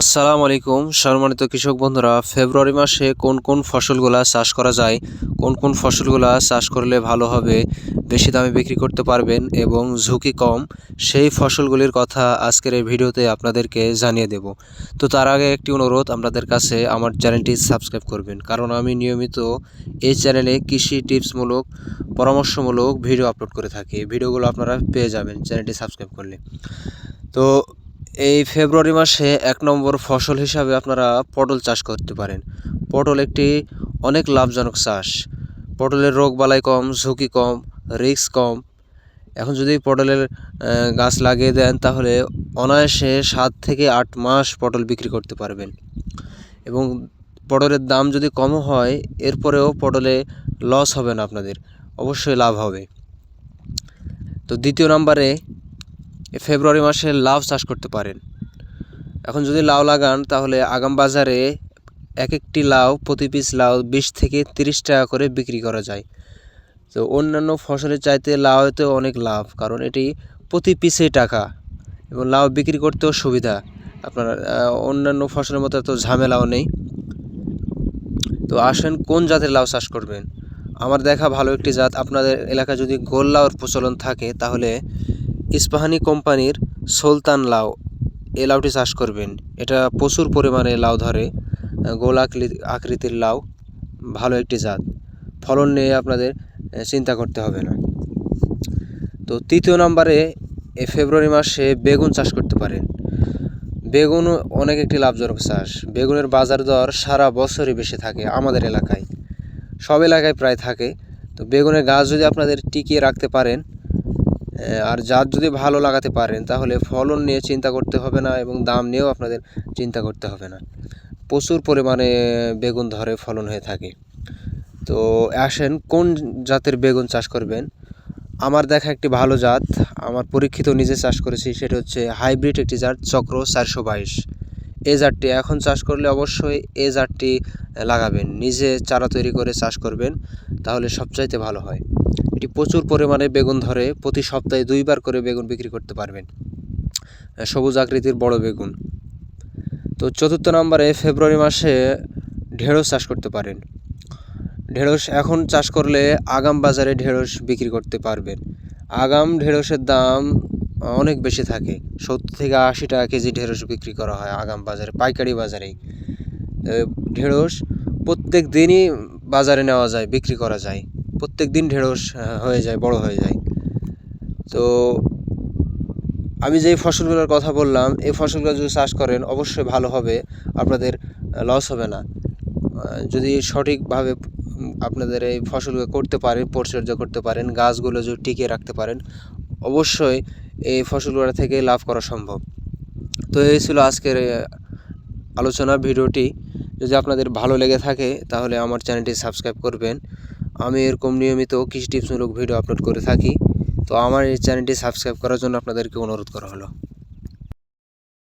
আসসালামু আলাইকুম। সম্মানিত কৃষক বন্ধুরা, ফেব্রুয়ারি মাসে কোন কোন ফসলগুলা চাষ করা যায়, কোন কোন ফসলগুলা চাষ করলে ভালো হবে, বেশি দামে বিক্রি করতে পারবেন এবং ঝুঁকি কম, সেই ফসলগুলির কথা আজকের এই ভিডিওতে আপনাদেরকে জানিয়ে দেব। তো তার আগে একটি অনুরোধ আপনাদের কাছে আমার চ্যানেলটি সাবস্ক্রাইব করবেন, কারণ আমি নিয়মিত এই চ্যানেলে কৃষি টিপসমূলক, পরামর্শমূলক ভিডিও আপলোড করে থাকি। ভিডিওগুলো আপনারা পেয়ে যাবেন চ্যানেলটি সাবস্ক্রাইব করলে। তো এই ফেব্রুয়ারি মাসে এক নম্বর ফসল হিসাবে আপনারা পটল চাষ করতে পারেন। পটল একটি অনেক লাভজনক চাষ। পটলের রোগ বালাই কম, ঝুঁকি কম, রিস্ক কম। এখন যদি পটলের গাছ লাগিয়ে দেন তাহলে অনায়াসে সাত থেকে আট মাস পটল বিক্রি করতে পারবেন। এবং পটলের দাম যদি কম হয়, এরপরেও পটলে লস হবে না আপনাদের, অবশ্যই লাভ হবে। তো দ্বিতীয় নম্বরে ফেব্রুয়ারি মাসে লাউ চাষ করতে পারেন। এখন যদি লাউ লাগান, তাহলে আগাম বাজারে এক একটি লাউ, প্রতি পিস লাউ বিশ থেকে তিরিশ টাকা করে বিক্রি করা যায়। তো অন্যান্য ফসলের চাইতে লাউতে অনেক লাভ, কারণ এটি প্রতি পিসে টাকা এবং লাউ বিক্রি করতেও সুবিধা। আপনার অন্যান্য ফসলের মতো এত ঝামেলাও নেই। তো আসেন, কোন জাতের লাউ চাষ করবেন? আমার দেখা ভালো একটি জাত। আপনাদের এলাকায় যদি গোল লাউর প্রচলন থাকে, তাহলে ইস্পাহানি কোম্পানির সুলতান লাউ এই লাউটি চাষ করবেন। এটা প্রচুর পরিমাণে লাউ ধরে, গোল আকৃতি আকৃতির লাউ, ভালো একটি জাত। ফলন নিয়ে আপনাদের চিন্তা করতে হবে না। তো তৃতীয় নম্বরে ফেব্রুয়ারি মাসে বেগুন চাষ করতে পারেন। বেগুন অনেক একটি লাভজনক চাষ। বেগুনের বাজার দর সারা বছরই বেশি থাকে আমাদের এলাকায়। সব এলাকায় প্রায় থাকে। তো বেগুনের গাছ যদি আপনাদের টিকিয়ে রাখতে পারেন আর জাত যদি ভালো লাগাতে পারেন, তাহলে ফলন নিয়ে চিন্তা করতে হবে না এবং দাম নিয়েও আপনাদের চিন্তা করতে হবে না। প্রচুর পরিমাণে বেগুন ধরে ফলন হয়ে থাকে। তো আসেন, কোন জাতের বেগুন চাষ করবেন? আমার দেখা একটি ভালো জাত, আমার পরীক্ষিত নিজে চাষ করেছি, সেটা হচ্ছে হাইব্রিড একটি জাত, চক্র চারশো বাইশ। এই জাতটি এখন চাষ করলে অবশ্যই এ জাতটি লাগাবেন, নিজে চারা তৈরি করে চাষ করবেন, তাহলে সবচাইতে ভালো হয়। এটি প্রচুর পরিমাণে বেগুন ধরে প্রতি সপ্তাহে দুইবার করে বেগুন বিক্রি করতে পারবেন। সবুজ আকৃতির বড় বেগুন। তো চতুর্থ নম্বরে ফেব্রুয়ারি মাসে ঢেঁড়স চাষ করতে পারেন। ঢেঁড়স এখন চাষ করলে আগাম বাজারে ঢেঁড়স বিক্রি করতে পারবেন। আগাম ঢেঁড়সের দাম অনেক বেশি থাকে। সত্তর থেকে আশি টাকা কেজি ঢেঁড়স বিক্রি করা হয় আগাম বাজারে পাইকারি বাজারেই। আহ, ঢেঁড়স প্রত্যেক দিনই বাজারে নেওয়া যায় বিক্রি করা যায়। প্রত্যেক দিন ঢেঁড়স হয়ে যায়, বড় হয়ে যায়। তো আমি যেই ফসলগুলোর কথা বললাম, এই ফসলগুলো যদি চাষ করেন, অবশ্যই ভালো হবে, আপনাদের লস হবে না। যদি সঠিকভাবে আপনাদের এই ফসলগুলো করতে পারেন, পরিচর্যা করতে পারেন, গাছগুলো যদি টিকিয়ে রাখতে পারেন, অবশ্যই এই ফসলগুলো থেকে লাভ করা সম্ভব। তো এই ছিল আজকের আলোচনা, ভিডিওটি। যদি আপনাদের ভালো লেগে থাকে, তাহলে আমার চ্যানেলটি সাবস্ক্রাইব করবেন। আমি এরকম নিয়মিত কৃষি টিপসমূলক ভিডিও আপলোড করে থাকি। তো আমার এই চ্যানেলটি সাবস্ক্রাইব করার জন্য আপনাদেরকে অনুরোধ করা হলো।